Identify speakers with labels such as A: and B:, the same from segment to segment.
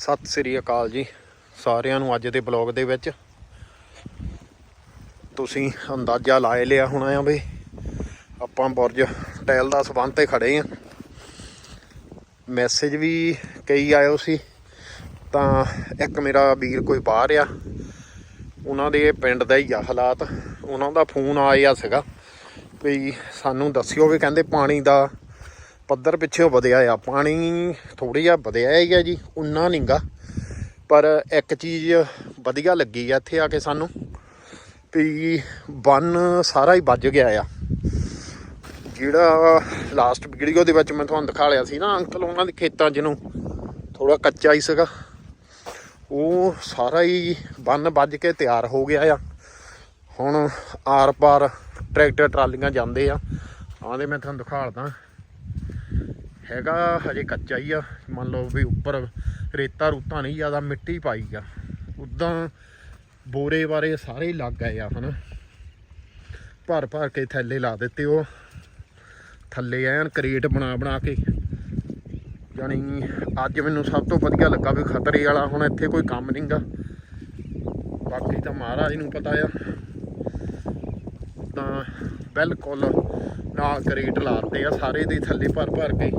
A: ਸਤਿ ਸ੍ਰੀ ਅਕਾਲ ਜੀ ਸਾਰਿਆਂ ਨੂੰ ਅੱਜ ਦੇ ਬਲੌਗ ਦੇ ਵਿੱਚ। ਤੁਸੀਂ ਅੰਦਾਜ਼ਾ ਲਾਏ ਲਿਆ ਹੋਣਾ ਆ ਵੀ ਆਪਾਂ ਬੁਰਜ ਟੈਲ ਦਾ ਸਬੰਧ ਤੇ ਖੜੇ ਆ। ਮੈਸੇਜ ਵੀ ਕਈ ਆਇਓ ਸੀ, ਤਾਂ ਇੱਕ ਮੇਰਾ ਵੀਰ ਕੋਈ ਬਾਹਰ ਆ, ਉਹਨਾਂ ਦੇ ਪਿੰਡ ਦਾ ਹੀ ਆ ਹਾਲਾਤ। ਉਹਨਾਂ ਦਾ ਫੋਨ ਆਇਆ ਸੀਗਾ ਵੀ ਸਾਨੂੰ ਦੱਸਿਓ ਵੀ ਕਹਿੰਦੇ ਪਾਣੀ ਦਾ ਪੱਧਰ ਪਿੱਛੇ ਵਧਿਆ ਆ, ਪਾਣੀ ਥੋੜੀ ਜਿਹਾ ਵਧਿਆ ਹੀ ਆ ਜੀ, ਉਨਾ ਨਹੀਂਗਾ ਪਰ ਇੱਕ ਚੀਜ਼ ਵਧੀਆ ਲੱਗੀ ਆ ਇੱਥੇ ਆ ਕੇ ਸਾਨੂੰ, ਵੀ ਬੰਨ ਸਾਰਾ ਹੀ ਵੱਜ ਗਿਆ ਆ। ਜਿਹੜਾ ਲਾਸਟ ਵੀਡੀਓ ਦੇ ਵਿੱਚ ਮੈਂ ਤੁਹਾਨੂੰ ਦਿਖਾ ਲਿਆ ਸੀ ਨਾ, ਅੰਕਲ ਉਹਨਾਂ ਦੇ ਖੇਤਾਂ ਜਿਹਨੂੰ ਨੂੰ ਥੋੜਾ ਕੱਚਾ ਹੀ ਸੀਗਾ। ਉਹ ਸਾਰਾ ਹੀ ਬੰਨ ਵੱਜ ਕੇ ਤਿਆਰ ਹੋ ਗਿਆ ਆ। ਹੁਣ ਆਰ ਪਾਰ ਟਰੈਕਟਰ ਟਰਾਲੀਆਂ ਜਾਂਦੇ ਆ। ਆਂਦੇ ਮੈਂ ਤੁਹਾਨੂੰ ਦਿਖਾਲਦਾ ਹੈਗਾ, ਹਜੇ ਕੱਚਾ ਹੀ ਆ। ਮੰਨ ਲਓ ਵੀ ਉੱਪਰ ਰੇਤਾ ਰੂਤਾ ਨਹੀਂ, ਜ਼ਿਆਦਾ ਮਿੱਟੀ ਪਾਈ ਆ। ਉਦਾਂ ਬੋਰੇ ਬਾਰੇ ਸਾਰੇ ਲੱਗ ਗਏ ਆ, ਹਨਾ। ਭਰ ਭਰ ਕੇ ਥੱਲੇ ਲਾ ਦਿੱਤੇ ਉਹ। ਥੱਲੇ ਐਨ ਕ੍ਰੇਟ ਬਣਾ ਬਣਾ ਕੇ। ਜਾਣੀ ਅੱਜ ਮੈਨੂੰ ਸਭ ਤੋਂ ਵਧੀਆ ਲੱਗਾ ਵੀ ਖਤਰੇ ਵਾਲਾ, ਹੁਣ ਇੱਥੇ ਕੋਈ ਕੰਮ ਨਹੀਂਗਾ। ਬਾਕੀ ਤਾਂ ਮਹਾਰਾਜ ਨੂੰ ਪਤਾ ਆ। ਤਾਂ ਬਿਲਕੁਲ ਨਾਲ ਕ੍ਰੇਟ ਲਾਤੇ ਆ, ਸਾਰੇ ਦੇ ਥੱਲੇ ਭਰ ਭਰ ਕੇ।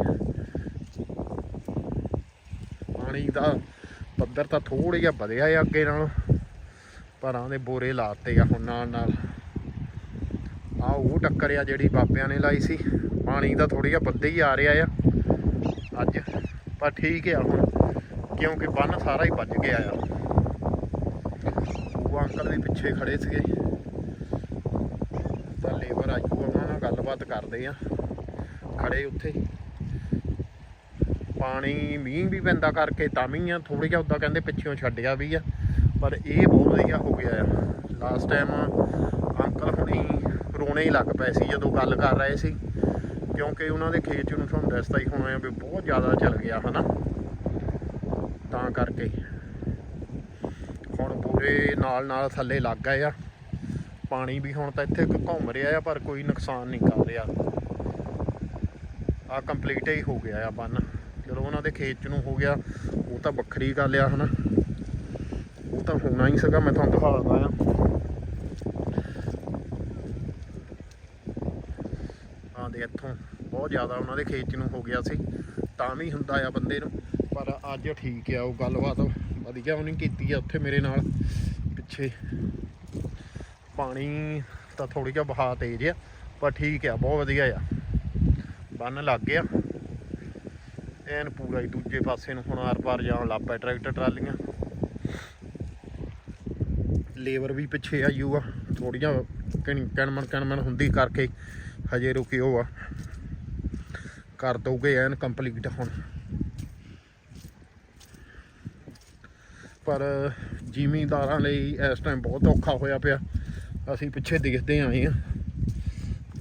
A: ਪਾਣੀ ਦਾ ਪੱਧਰ ਤਾਂ ਥੋੜਾ ਜਿਹਾ ਵਧਿਆ ਆ ਅੱਗੇ ਨਾਲ, ਪਰਾਂ ਦੇ ਬੋਰੇ ਲਾਤੇ ਆ ਹੁਣ ਨਾਲ ਨਾਲ। ਆ ਉਹ ਟੱਕਰ ਆ ਜਿਹੜੀ ਬਾਬਿਆਂ ਨੇ ਲਾਈ ਸੀ, ਪਾਣੀ ਦਾ ਥੋੜਾ ਜਿਹਾ ਵੱਧੇ ਹੀ ਆ ਰਿਹਾ ਆ ਅੱਜ, ਪਰ ਠੀਕ ਆ ਹੁਣ, ਕਿਉਂਕਿ ਬੰਨ ਸਾਰਾ ਹੀ ਵੱਜ ਗਿਆ ਆ। ਉਹ ਅੰਕਲ ਵੀ ਪਿੱਛੇ ਖੜੇ ਸੀਗੇ। ਲੇਬਰ ਆਜੂ, ਉਹਨਾਂ ਨਾਲ ਗੱਲਬਾਤ ਕਰਦੇ ਆ। ਖੜੇ ਉੱਥੇ। ਪਾਣੀ, ਮੀਂਹ ਵੀ ਪੈਂਦਾ ਕਰਕੇ ਤਾਂ ਵੀ ਆ ਥੋੜੀ ਜਿਹਾ ਉਦਾਂ ਕਹਿੰਦੇ ਪਿੱਛੇੋਂ ਛੱਡਿਆ ਵੀ ਆ, ਪਰ ਇਹ ਬਹੁਤ ਵਧੀਆ ਹੋ ਗਿਆ ਆ। ਲਾਸਟ ਟਾਈਮ ਅੰਕਲ ਹੁਣੀ ਰੋਣੇ ਹੀ ਲੱਗ ਪਏ ਸੀ ਜਦੋਂ ਗੱਲ ਕਰ ਰਹੇ ਸੀ, ਕਿਉਂਕਿ ਉਹਨਾਂ ਦੇ ਖੇਤ 'ਚ ਨੂੰ ਤੁਹਾਨੂੰ ਦੱਸਦਾ ਹੀ ਹੋਣਾ ਆ ਵੀ ਬਹੁਤ ਜ਼ਿਆਦਾ ਚੱਲ ਗਿਆ, ਹਨਾ? ਤਾਂ ਕਰਕੇ। ਹੁਣ ਪੂਰੇ ਨਾਲ ਨਾਲ ਥੱਲੇ ਲੱਗ ਗਏ ਆ। ਪਾਣੀ ਵੀ ਹੁਣ ਤਾਂ ਇੱਥੇ ਘੁੰਮ ਰਿਹਾ ਆ, ਪਰ ਕੋਈ ਨੁਕਸਾਨ ਨਹੀਂ ਕਰ ਰਿਹਾ। ਆ ਕੰਪਲੀਟ ਹੀ ਹੋ ਗਿਆ ਆ ਬੰਨ। ਚਲੋ ਉਹਨਾਂ ਦੇ ਖੇਤ 'ਚ ਨੂੰ ਹੋ ਗਿਆ, ਉਹ ਤਾਂ ਵੱਖਰੀ ਗੱਲ ਆ ਹਨਾ। ਉਹ ਤਾਂ ਹੋਣਾ ਹੀ ਸੀਗਾ, ਮੈਂ ਤੁਹਾਨੂੰ ਦਿਖਾ ਦਿੰਦਾ ਆ। ਆ ਦੇ ਇੱਥੋਂ, ਬਹੁਤ ਜ਼ਿਆਦਾ ਉਹਨਾਂ ਦੇ ਖੇਤ 'ਚ ਨੂੰ ਹੋ ਗਿਆ ਸੀ, ਤਾਂ ਵੀ ਹੁੰਦਾ ਆ ਬੰਦੇ ਨੂੰ, ਪਰ ਅੱਜ ਠੀਕ ਆ, ਉਹ ਗੱਲਬਾਤ ਵਧੀਆ ਉਹਨੇ ਕੀਤੀ ਆ ਉੱਥੇ ਮੇਰੇ ਨਾਲ, ਪਿੱਛੇ। ਪਾਣੀ ਤਾਂ ਥੋੜੀ ਜਿਹਾ ਬਹਾ ਤੇਜ਼ ਆ, ਪਰ ਠੀਕ ਆ, ਬਹੁਤ ਵਧੀਆ ਆ। ਬੰਨ ਲੱਗ ਗਿਆ। ਐਨ ਪੂਰਾ ਹੀ ਦੂਜੇ ਪਾਸੇ ਨੂੰ ਹੁਣ ਆਰ ਪਾਰ ਜਾਣ ਲੱਗ ਪਿਆ ਟਰੈਕਟਰ ਟਰਾਲੀਆਂ। ਲੇਬਰ ਵੀ ਪਿੱਛੇ ਆ ਆਯੂ ਆ ਥੋੜੀਆਂ ਕਣਮਣ ਕਣਮਣ ਹੁੰਦੀ ਕਰਕੇ ਹਜੇ ਰੁਕਿਓ ਆ। ਕਰ ਦੋਗੇ ਐਨ ਕੰਪਲੀਟ ਹੁਣ। ਪਰ ਜ਼ਿਮੀਂਦਾਰਾਂ ਲਈ ਇਸ ਟਾਈਮ ਬਹੁਤ ਔਖਾ ਹੋਇਆ ਪਿਆ। ਅਸੀਂ ਪਿੱਛੇ ਦੇਖਦੇ ਆਏ ਆ।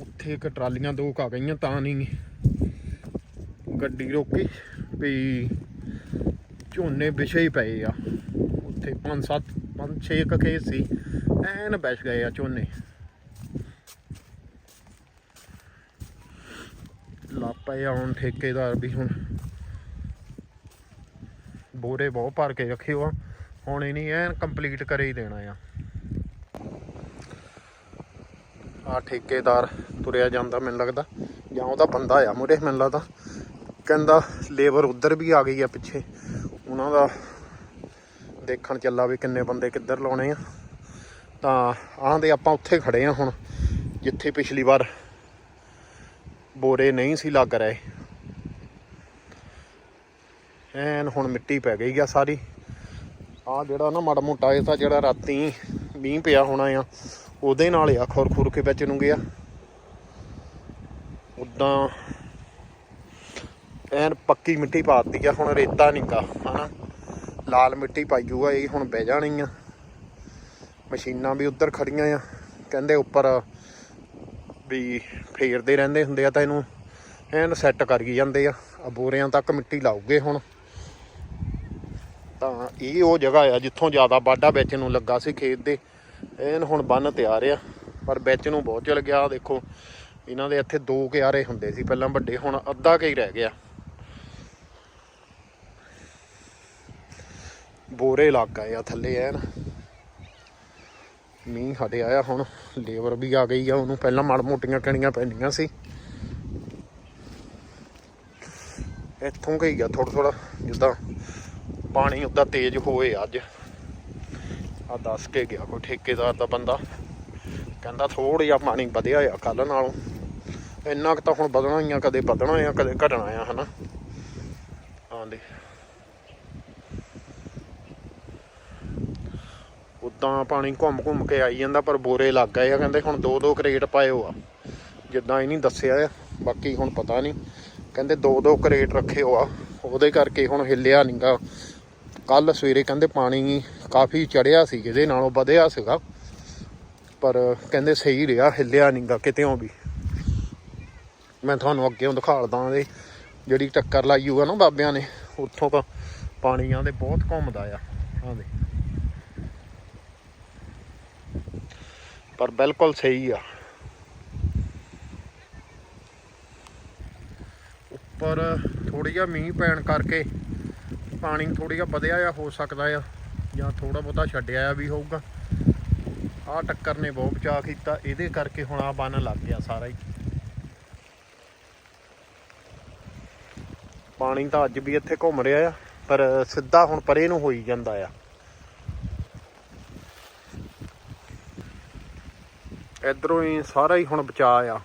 A: ਉੱਥੇ ਇੱਕ ਟਰਾਲੀਆਂ ਦੋ ਕਾ ਗਈਆਂ, ਤਾਂ ਨਹੀਂ ਗੱਡੀ ਰੋਕੀ ਵੀ ਝੋਨੇ ਵਿਛੇ ਹੀ ਪਏ ਆ। ਉੱਥੇ ਪੰਜ ਸੱਤ, ਪੰਜ ਛੇ ਕੁ ਖੇਤ ਸੀ, ਐਨ ਬੈਠ ਗਏ ਆ ਝੋਨੇ। ਲਾਪੇ ਆਉਣ ਠੇਕੇਦਾਰ ਵੀ ਹੁਣ। ਬੋਰੇ ਬਹੁਤ ਭਰ ਕੇ ਰੱਖਿਓ ਆ ਹੁਣ ਇਹ ਨਹੀਂ ਐਨ ਕੰਪਲੀਟ ਕਰੇ ਹੀ ਦੇਣਾ ਆ। ਆ ਠੇਕੇਦਾਰ ਤੁਰਿਆ ਜਾਂਦਾ ਮੈਨੂੰ ਲੱਗਦਾ। ਜਾਂ ਉਹਦਾ ਬੰਦਾ ਆ ਮੁਰੇ ਮੈਨੂੰ ਲੱਗਦਾ। ਕਹਿੰਦਾ ਲੇਬਰ ਉਧਰ ਵੀ ਆ ਗਈ ਆ ਪਿੱਛੇ। ਉਹਨਾਂ ਦਾ ਦੇਖਣ ਚੱਲਾ ਵੀ ਕਿੰਨੇ ਬੰਦੇ ਕਿੱਧਰ ਲਾਉਣੇ ਆ। ਤਾਂ ਆਹ ਦੇ ਆਪਾਂ ਉੱਥੇ ਖੜੇ ਆ ਹੁਣ, ਜਿੱਥੇ ਪਿਛਲੀ ਵਾਰ ਬੋਰੇ ਨਹੀਂ ਸੀ ਲੱਗ ਰਹੇ। ਐਨ ਹੁਣ ਮਿੱਟੀ ਪੈ ਗਈ ਆ ਸਾਰੀ। ਆ ਜਿਹੜਾ ਨਾ ਮਾੜਾ ਮੋਟਾ ਇਹ ਤਾਂ ਜਿਹੜਾ ਰਾਤੀ ਮੀਂਹ ਪਿਆ ਹੋਣਾ ਆ, ਉਹਦੇ ਨਾਲ ਆ ਖੁਰ ਖੁਰ ਕੇ ਵਿੱਚ ਨੂੰ ਗਿਆ। ਉਦਾਂ ਐਨ ਪੱਕੀ ਮਿੱਟੀ ਪਾਤੀ ਆ, ਹੁਣ ਰੇਤਾ ਨਹੀਂਗਾ ਹਨਾ। ਲਾਲ ਮਿੱਟੀ ਪਾਈ ਜੂਗਾ ਇਹ ਹੁਣ ਬਹਿ ਜਾਣੀ ਆ। ਮਸ਼ੀਨਾਂ ਵੀ ਉੱਧਰ ਖੜੀਆਂ ਆ, ਕਹਿੰਦੇ ਉੱਪਰ ਵੀ ਫੇਰਦੇ ਰਹਿੰਦੇ ਹੁੰਦੇ ਆ ਤਾਂ ਇਹਨੂੰ ਐਨ ਸੈੱਟ ਕਰ ਕਰੀ ਜਾਂਦੇ ਆ। ਆ ਬੋਰਿਆਂ ਤੱਕ ਮਿੱਟੀ ਲਾਉਗੇ ਹੁਣ। ਤਾਂ ਇਹ ਉਹ ਜਗ੍ਹਾ ਆ, ਜਿੱਥੋਂ ਜ਼ਿਆਦਾ ਵਾਢਾ ਵਿੱਚ ਨੂੰ ਲੱਗਾ ਸੀ ਖੇਤ ਦੇ। ਐਨ ਹੁਣ ਬੰਨ ਤਿਆਰ ਆ, ਪਰ ਵਿੱਚ ਨੂੰ ਬਹੁਤ ਚਲ ਗਿਆ, ਦੇਖੋ। ਇਹਨਾਂ ਦੇ ਇੱਥੇ ਦੋ ਕਿਆਰੇ ਹੁੰਦੇ ਸੀ, ਪਹਿਲਾਂ ਵੱਡੇ, ਹੁਣ ਅੱਧਾ ਕੁ ਹੀ ਰਹਿ ਗਿਆ। ਬੋਰੇ ਇਲਾਕਾ ਆ ਥੱਲੇ, ਐਨ। ਮੀਂਹ ਹਟਿਆ ਆ ਹੁਣ, ਲੇਬਰ ਵੀ ਆ ਗਈ ਆ ਉਹਨੂੰ, ਪਹਿਲਾਂ ਮਾੜ ਮੋਟੀਆਂ ਕਣੀਆਂ ਪੈਂਦੀਆਂ ਸੀ। ਇੱਥੋਂ ਗਈ ਆ ਥੋੜਾ ਥੋੜਾ ਜਿੱਦਾਂ ਪਾਣੀ ਉਦਾਂ ਤੇਜ਼ ਹੋਏ ਅੱਜ। ਆ ਦੱਸ ਕੇ ਗਿਆ ਕੋਈ ਠੇਕੇਦਾਰ ਦਾ ਬੰਦਾ। ਕਹਿੰਦਾ ਥੋੜਾ ਜਿਹਾ ਪਾਣੀ ਵਧਿਆ ਆ ਕੱਲ ਨਾਲੋਂ। ਇੰਨਾ ਕੁ ਤਾਂ ਹੁਣ ਵਧਣਾ ਹੀ ਆ, ਕਦੇ ਵਧਣਾ ਆ, ਕਦੇ ਘਟਣਾ ਆ, ਹਨਾ। ਹਾਂ ਉਦਾਂ ਪਾਣੀ ਘੁੰਮ ਘੁੰਮ ਕੇ ਆਈ ਜਾਂਦਾ, ਪਰ ਬੋਰੇ ਲੱਗ ਗਏ ਆ। ਕਹਿੰਦੇ ਹੁਣ ਦੋ ਦੋ ਕਰੇਟ ਪਾਇਓ ਆ। ਜਿੱਦਾਂ ਇਹ ਨਹੀਂ ਦੱਸਿਆ ਆ, ਬਾਕੀ ਹੁਣ ਪਤਾ ਨਹੀਂ। ਕਹਿੰਦੇ ਦੋ ਦੋ ਕਰੇਟ ਰੱਖੇ ਹੋ ਆ। ਉਹਦੇ ਕਰਕੇ ਹੁਣ ਹਿੱਲਿਆ ਨਹੀਂਗਾ ਕੱਲ ਸਵੇਰੇ ਕਹਿੰਦੇ ਪਾਣੀ ਕਾਫੀ ਚੜਿਆ ਸੀ ਇਹਦੇ ਨਾਲੋਂ ਵਧਿਆ ਸੀਗਾ। ਪਰ ਕਹਿੰਦੇ ਸਹੀ ਰਿਹਾ, ਹਿੱਲਿਆ ਨਹੀਂਗਾ ਕਿਤੇੋਂ ਵੀ। ਮੈਂ ਤੁਹਾਨੂੰ ਅੱਗੇ ਦਿਖਾਲਦਾ ਦੇ ਜਿਹੜੀ ਟੱਕਰ ਲਾਈ ਹੋਊਗਾ ਨਾ ਬਾਬਿਆਂ ਨੇ, ਉੱਥੋਂ ਤਾਂ ਪਾਣੀ ਆਂਦੇ ਬਹੁਤ ਘੁੰਮਦਾ ਆ। ਆਹ ਪਰ ਬਿਲਕੁਲ ਸਹੀ ਆ। ਉੱਪਰ ਥੋੜੀ ਜਿਹਾ ਮੀਂਹ ਪੈਣ ਕਰਕੇ ਪਾਣੀ ਥੋੜੀ ਜਿਹਾ ਵਧਿਆ ਆ, ਹੋ ਸਕਦਾ ਆ। ਜਾਂ ਥੋੜਾ ਬਹੁਤਾ ਛੱਡਿਆ ਆ ਵੀ ਹੋਊਗਾ। ਆਹ ਟੱਕਰ ਨੇ ਬਹੁਤ ਬਚਾ ਕੀਤਾ, ਇਹਦੇ ਕਰਕੇ ਹੁਣ ਆ ਬੰਨ ਲੱਗ ਗਿਆ ਸਾਰਾ ਹੀ। ਪਾਣੀ ਤਾਂ ਅੱਜ ਵੀ ਇੱਥੇ ਘੁੰਮ ਰਿਹਾ ਆ, ਪਰ ਸਿੱਧਾ ਹੁਣ ਪਰੇ ਨੂੰ ਹੋਈ ਜਾਂਦਾ ਆ। ਇਧਰੋਂ ਹੀ ਸਾਰਾ ਹੀ ਹੁਣ ਬਚਾ ਆ।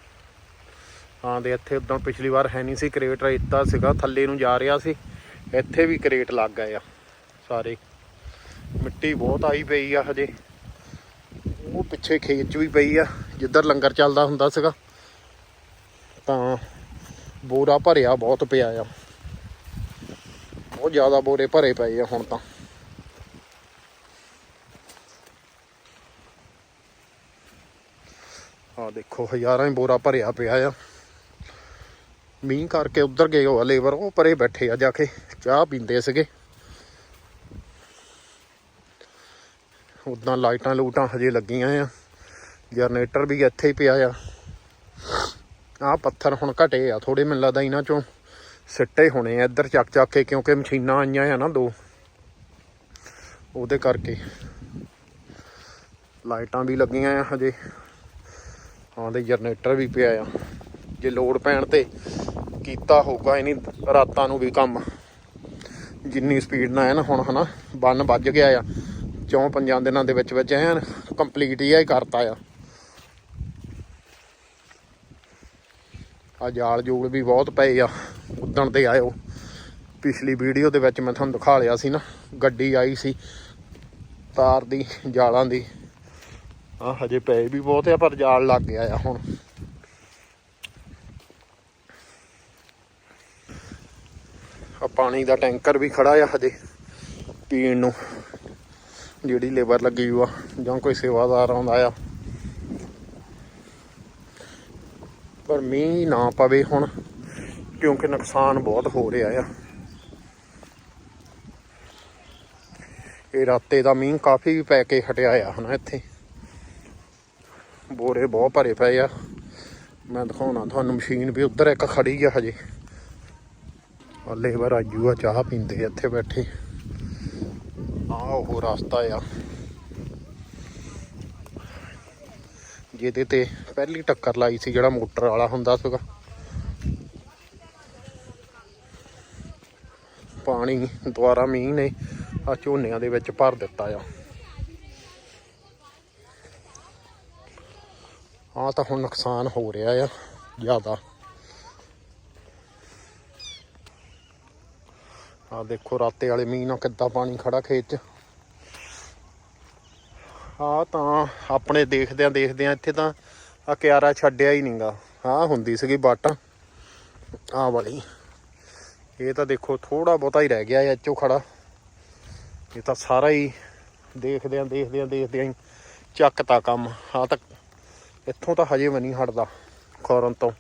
A: ਹਾਂ ਦੇ ਇੱਥੇ ਉਦੋਂ ਪਿਛਲੀ ਵਾਰ ਹੈ ਨਹੀਂ ਸੀ, ਕਰੇਟ ਰੇਤਾ ਸੀਗਾ, ਥੱਲੇ ਨੂੰ ਜਾ ਰਿਹਾ ਸੀ। ਇੱਥੇ ਵੀ ਕਰੇਟ ਲੱਗ ਗਏ ਆ ਸਾਰੇ। ਮਿੱਟੀ ਬਹੁਤ ਆਈ ਪਈ ਆ ਹਜੇ। ਉਹ ਪਿੱਛੇ ਖੇਤ 'ਚ ਵੀ ਪਈ ਆ, ਜਿੱਧਰ ਲੰਗਰ ਚੱਲਦਾ ਹੁੰਦਾ ਸੀਗਾ। ਤਾਂ ਬੋਰਾ ਭਰਿਆ ਬਹੁਤ ਪਿਆ ਆ। ਬਹੁਤ ਜ਼ਿਆਦਾ ਬੋਰੇ ਭਰੇ ਪਏ ਆ ਹੁਣ ਤਾਂ। ਆ ਦੇਖੋ, ਹਜ਼ਾਰਾਂ ਹੀ ਬੋਰਾ ਭਰਿਆ ਪਿਆ ਆ। ਮੀਂਹ ਕਰਕੇ ਉੱਧਰ ਗਏ ਹੋ ਲੇਬਰ ਉਹ ਪਰੇ ਬੈਠੇ ਆ ਜਾ ਕੇ, ਚਾਹ ਪੀਂਦੇ ਸੀਗੇ। ਉਦਾਂ ਲਾਈਟਾਂ ਲੂਟਾਂ ਹਜੇ ਲੱਗੀਆਂ ਆ। ਜਨਰੇਟਰ ਵੀ ਇੱਥੇ ਹੀ ਪਿਆ ਆ। ਆ ਪੱਥਰ ਹੁਣ ਘਟੇ ਆ ਥੋੜੇ ਮੈਨੂੰ ਲੱਗਦਾ ਇਹਨਾਂ ਚੋਂ ਸਿੱਟੇ ਹੋਣੇ ਆ। ਇੱਧਰ ਚੱਕ ਚੱਕ ਕੇ, ਕਿਉਂਕਿ ਮਸ਼ੀਨਾਂ ਆਈਆਂ ਆ ਨਾ ਦੋ। ਉਹਦੇ ਕਰਕੇ ਲਾਈਟਾਂ ਵੀ ਲੱਗੀਆਂ ਆ ਹਜੇ। ਹਾਂ ਦੇ ਜਨਰੇਟਰ ਵੀ ਪਿਆ ਆ। ਜੇ ਲੋਡ ਪੈਣ ਤੇ ਕੀਤਾ ਹੋਊਗਾ ਇਨੀ ਰਾਤਾਂ ਨੂੰ ਵੀ ਕੰਮ। ਜਿੰਨੀ ਸਪੀਡ ਨਾਲ ਹੈ ਨਾ ਹੁਣ, ਹਨਾ? ਬੰਨ ਵੱਜ ਗਿਆ ਆ। ਚੌਂ ਪੰਜਾਂ ਦਿਨਾਂ ਦੇ ਵਿੱਚ ਵਿੱਚ ਐਨ ਕੰਪਲੀਟ ਹੀ ਆ ਕਰਤਾ ਆ। ਆ ਜਾਲ ਜੂਲ ਵੀ ਬਹੁਤ ਪਏ ਆ, ਉਦਣ ਤੇ ਆਇਓ। ਪਿਛਲੀ ਵੀਡੀਓ ਦੇ ਵਿੱਚ ਮੈਂ ਤੁਹਾਨੂੰ ਦਿਖਾ ਲਿਆ ਸੀ ਨਾ, ਗੱਡੀ ਆਈ ਸੀ ਤਾਰ ਦੀ, ਜਾਲਾਂ ਦੀ। ਆ ਹਜੇ ਪਏ ਵੀ ਬਹੁਤ ਆ, ਪਰ ਜਾਲ ਲੱਗ ਗਿਆ ਆ ਹੁਣ। ਆ ਪਾਣੀ ਦਾ ਟੈਂਕਰ ਵੀ ਖੜਾ ਆ ਹਜੇ ਪੀਣ ਨੂੰ। ਜਿਹੜੀ ਲੇਬਰ ਲੱਗੀ ਹੋਆ ਜਾਂ ਕੋਈ ਸੇਵਾਦਾਰ ਆਉਂਦਾ ਆ। ਪਰ ਮੀਂਹ ਨਾ ਪਵੇ ਹੁਣ, ਕਿਉਂਕਿ ਨੁਕਸਾਨ ਬਹੁਤ ਹੋ ਰਿਹਾ ਆ। ਇਹ ਰਾਤੇ ਦਾ ਮੀਂਹ ਕਾਫੀ ਪੈ ਕੇ ਹਟਿਆ ਆ ਹਨਾ ਇੱਥੇ। ਬੋਰੇ ਬਹੁਤ ਭਰੇ ਪਏ ਆ। ਮੈਂ ਦਿਖਾਉਣਾ ਤੁਹਾਨੂੰ, ਮਸ਼ੀਨ ਵੀ ਉੱਧਰ ਇੱਕ ਖੜੀ ਆ ਹਜੇ। ਆ ਲੇਬਰ ਆਜੂ ਆ, ਚਾਹ ਪੀਂਦੇ ਇੱਥੇ ਬੈਠੇ। ਉਹ ਰਸਤਾ ਆ। ਜਿਹਦੇ ਤੇ ਪਹਿਲੀ ਟੱਕਰ ਲਾਈ ਸੀ ਜਿਹੜਾ ਮੋਟਰ ਵਾਲਾ ਹੁੰਦਾ ਸੀਗਾ। ਪਾਣੀ ਦੁਆਰਾ ਮੀਂਹ ਨੇ ਆ ਝੋਨਿਆਂ ਦੇ ਵਿੱਚ ਭਰ ਦਿੱਤਾ ਆ। ਆ ਤਾਂ ਹੁਣ ਨੁਕਸਾਨ ਹੋ ਰਿਹਾ ਆ ਜ਼ਿਆਦਾ। ਆ ਦੇਖੋ ਰਾਤੇ ਵਾਲੇ ਮੀਂਹ ਨਾਲ ਕਿੱਦਾਂ ਪਾਣੀ ਖੜਾ ਖੇਤ 'ਚ। ਆ ਤਾਂ ਆਪਣੇ ਦੇਖਦਿਆਂ ਦੇਖਦਿਆਂ ਇੱਥੇ ਤਾਂ ਆ ਕਿਆਰਾ ਛੱਡਿਆ ਹੀ ਨਹੀਂਗਾ ਆ ਹੁੰਦੀ ਸੀਗੀ ਬਾਟਾ। ਆ ਵਾਲੀ। ਇਹ ਤਾਂ ਦੇਖੋ ਥੋੜਾ ਬਹੁਤਾ ਹੀ ਰਹਿ ਗਿਆ ਇਹ ਚੋਂ ਖੜਾ। ਇਹ ਤਾਂ ਸਾਰਾ ਹੀ ਦੇਖਦਿਆਂ ਦੇਖਦਿਆਂ ਦੇਖਦਿਆਂ ਹੀ ਚੱਕਤਾ ਕੰਮ। ਆ ਤਾਂ ਇੱਥੋਂ ਤਾਂ ਹਜੇ ਵੀ ਨਹੀਂ ਹਟਦਾ, ਖੋਰਨ ਤੋਂ।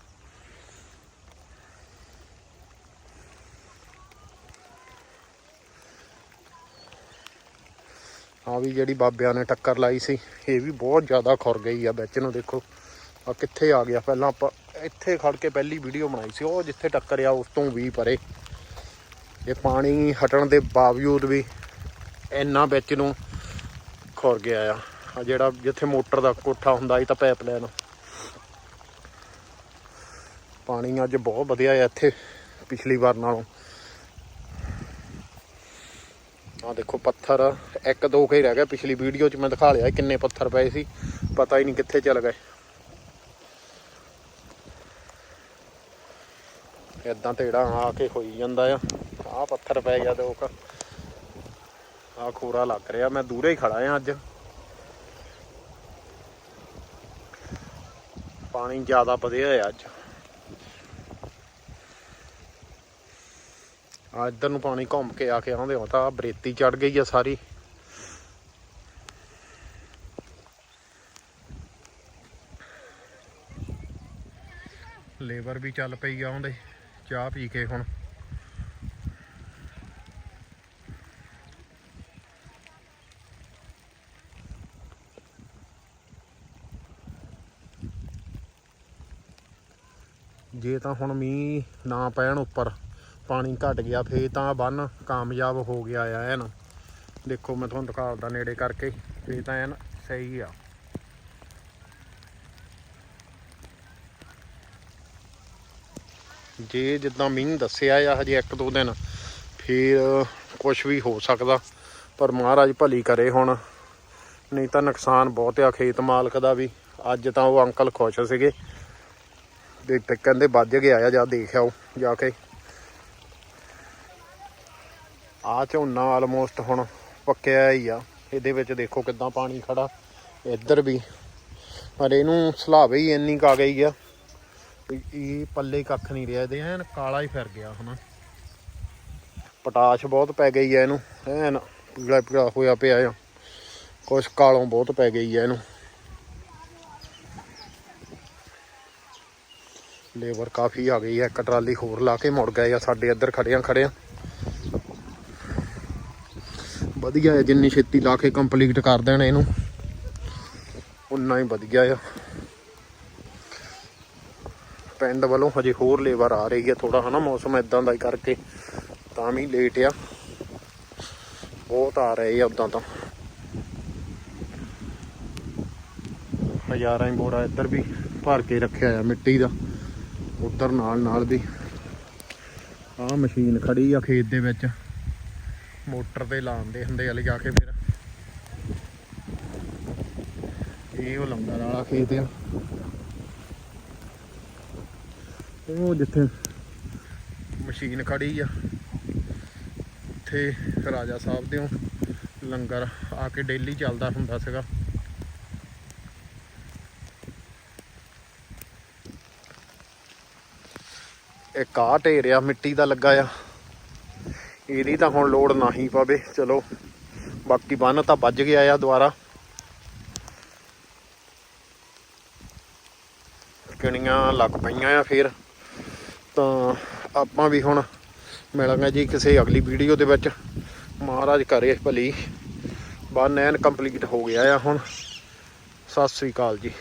A: ਆ ਵੀ ਜਿਹੜੀ ਬਾਬਿਆਂ ਨੇ ਟੱਕਰ ਲਾਈ ਸੀ, ਇਹ ਵੀ ਬਹੁਤ ਜ਼ਿਆਦਾ ਖੁਰ ਗਈ ਆ ਵਿੱਚ ਨੂੰ ਦੇਖੋ। ਆ ਕਿੱਥੇ ਆ ਗਿਆ? ਪਹਿਲਾਂ ਆਪਾਂ ਇੱਥੇ ਖੜ ਕੇ ਪਹਿਲੀ ਵੀਡੀਓ ਬਣਾਈ ਸੀ, ਉਹ ਜਿੱਥੇ ਟੱਕਰਿਆ ਉਸ ਤੋਂ ਵੀ ਪਰੇ। ਇਹ ਪਾਣੀ ਹਟਣ ਦੇ ਬਾਵਜੂਦ ਵੀ ਇੰਨਾ ਵਿੱਚ ਨੂੰ ਖੁਰ ਗਿਆ ਆ। ਆ ਜਿਹੜਾ ਜਿੱਥੇ ਮੋਟਰ ਦਾ ਕੋਠਾ ਹੁੰਦਾ ਇਹ ਤਾਂ ਪਾਈਪ ਪਾਣੀ ਅੱਜ ਬਹੁਤ ਵਧੀਆ ਹੈ ਇੱਥੇ, ਪਿਛਲੀ ਵਾਰ ਨਾਲੋਂ। ਆ ਦੇਖੋ ਪੱਥਰ, ਇੱਕ ਦੋ ਕੇ ਰਹਿ ਗਿਆ ਪਿਛਲੀ ਵੀਡੀਓ 'ਚ ਮੈਂ ਦਿਖਾ ਲਿਆ ਕਿੰਨੇ ਪੱਥਰ ਪਏ ਸੀ। ਪਤਾ ਹੀ ਨਹੀਂ ਕਿੱਥੇ ਚਲ ਗਏ। ਇਦਾਂ ਤੇੜਾ ਆ ਕੇ ਹੋਈ ਜਾਂਦਾ ਆ। ਆ ਪੱਥਰ ਪੈ ਗਿਆ ਦੋ ਕ। ਆ ਖੋਰਾ ਲੱਗ ਰਿਹਾ। ਮੈਂ ਦੂਰੇ ਹੀ ਖੜਾ ਆ ਅੱਜ। ਪਾਣੀ ਜ਼ਿਆਦਾ ਵਧਿਆ ਹੈ ਅੱਜ। ਆ ਇੱਧਰ ਨੂੰ ਪਾਣੀ ਘੁੰਮ ਕੇ ਆ ਕੇ ਆਉਂਦੇ ਹੋ ਤਾਂ ਬਰੇਤੀ ਚੜ ਗਈ ਆ ਸਾਰੀ। ਲੇਬਰ ਵੀ ਚੱਲ ਪਈ ਆ ਆਉਂਦੇ ਚਾਹ ਪੀ ਕੇ ਹੁਣ। ਜੇ ਤਾਂ ਹੁਣ ਮੀਂਹ ਨਾ ਪੈਣ ਉੱਪਰ ਪਾਣੀ ਘਟ ਗਿਆ, ਫੇਰ ਤਾਂ ਬੰਨ ਕਾਮਯਾਬ ਹੋ ਗਿਆ ਆ ਐਨ। ਦੇਖੋ, ਮੈਂ ਤੁਹਾਨੂੰ ਦਿਖਾਉਂਦਾ ਨੇੜੇ ਕਰਕੇ, ਫੇਰ ਤਾਂ ਐਨ ਸਹੀ ਆ। ਜੇ ਜਿੱਦਾਂ ਮੀਂਹ ਦੱਸਿਆ ਆ ਹਜੇ ਇੱਕ ਦੋ ਦਿਨ, ਫੇਰ ਕੁਝ ਵੀ ਹੋ ਸਕਦਾ, ਪਰ ਮਹਾਰਾਜ ਭਲੀ ਕਰੇ ਹੁਣ। ਨਹੀਂ ਤਾਂ ਨੁਕਸਾਨ ਬਹੁਤ ਆ ਖੇਤ ਮਾਲਕ ਦਾ ਵੀ। ਅੱਜ ਤਾਂ ਉਹ ਅੰਕਲ ਖੁਸ਼ ਸੀਗੇ ਤੇ ਕਹਿੰਦੇ ਵੱਜ ਗਿਆ ਆ, ਜਾ ਦੇਖ ਆਓ ਜਾ ਕੇ। ਆ ਝੋਨਾ ਆਲਮੋਸਟ ਹੁਣ ਪੱਕਿਆ ਹੀ ਆ। ਇਹਦੇ ਵਿੱਚ ਦੇਖੋ ਕਿੱਦਾਂ ਪਾਣੀ ਖੜਾ। ਇੱਧਰ ਵੀ। ਪਰ ਇਹਨੂੰ ਸਲਾਵੇ ਹੀ ਇੰਨੀ ਕਾ ਗਈ ਆ। ਵੀ ਇਹ ਪੱਲੇ ਕੱਖ ਨਹੀਂ ਰਿਹਾ। ਇਹਦੇ ਐਨ ਕਾਲਾ ਹੀ ਫਿਰ ਗਿਆ ਹਨਾ। ਪਟਾਸ਼ ਬਹੁਤ ਪੈ ਗਈ ਆ ਇਹਨੂੰ। ਐਨ ਪੀਲਾ ਪੀਲਾ ਹੋਇਆ ਪਿਆ ਆ। ਕੁਛ ਕਾਲੋਂ ਬਹੁਤ ਪੈ ਗਈ ਆ ਇਹਨੂੰ। ਲੇਬਰ ਕਾਫੀ ਆ ਗਈ ਆ। ਇੱਕ ਟਰਾਲੀ ਹੋਰ ਲਾ ਕੇ ਮੁੜ ਗਏ ਆ। ਸਾਡੇ ਇੱਧਰ ਖੜਿਆਂ ਖੜਿਆਂ ਵਧੀਆ ਹੈ ਜਿੰਨੀ ਛੇਤੀ ਲਾ ਕੇ ਕੰਪਲੀਟ ਕਰ ਦੇਣ ਇਹਨੂੰ। ਉਨਾ ਹੀ ਵਧੀਆ ਆ। ਪਿੰਡ ਵੱਲੋਂ ਹਜੇ ਹੋਰ ਲੇਬਰ ਆ ਰਹੀ ਹੈ ਥੋੜਾ ਹਨਾ ਮੌਸਮ ਇਦਾਂ ਦਾ ਹੀ ਕਰਕੇ, ਤਾਂ ਵੀ ਲੇਟ ਆ। ਬਹੁਤ ਆ ਰਹੇ ਆ ਉਦਾਂ ਤਾਂ। ਹਜ਼ਾਰਾਂ ਹੀ ਬੋਰਾ ਇੱਧਰ ਵੀ ਭਰ ਕੇ ਰੱਖਿਆ ਆ ਮਿੱਟੀ ਦਾ, ਉੱਧਰ ਨਾਲ ਨਾਲ ਵੀ। ਆਹ ਮਸ਼ੀਨ ਖੜੀ ਆ ਖੇਤ ਦੇ ਵਿੱਚ। ਮੋਟਰ ਤੇ ਲਾਉਂਦੇ ਹੁੰਦੇ ਆ ਲਿਜਾ ਕੇ ਫਿਰ। ਇਹ ਉਹ ਲੰਗਰ ਵਾਲਾ ਖੇਤ ਆ। ਉਹ ਜਿੱਥੇ ਮਸ਼ੀਨ ਖੜੀ ਆ, ਉੱਥੇ ਰਾਜਾ ਸਾਹਿਬ ਦੇ ਲੰਗਰ ਆ ਕੇ ਡੇਲੀ ਚੱਲਦਾ ਹੁੰਦਾ ਸੀਗਾ। ਇਹ ਆ ਢੇਰ ਆ, ਮਿੱਟੀ ਦਾ ਲੱਗਾ ਆ। ਇਹਦੀ ਤਾਂ ਹੁਣ ਲੋੜ ਨਹੀਂ ਪਵੇ, ਚਲੋ। ਬਾਕੀ ਬੰਨ ਤਾਂ ਵੱਜ ਗਿਆ ਆ ਦੁਬਾਰਾ। ਕਿਣੀਆਂ ਲੱਗ ਪਈਆਂ ਆ ਫੇਰ। ਤਾਂ ਆਪਾਂ ਵੀ ਹੁਣ ਮਿਲਾਂਗੇ ਜੀ ਕਿਸੇ ਅਗਲੀ ਵੀਡੀਓ ਦੇ ਵਿੱਚ। ਮਹਾਰਾਜ ਕਰੇ ਭਲੀ। ਬੰਨ ਐਨ ਕੰਪਲੀਟ ਹੋ ਗਿਆ ਆ ਹੁਣ। ਸਤਿ ਸ੍ਰੀ ਅਕਾਲ ਜੀ।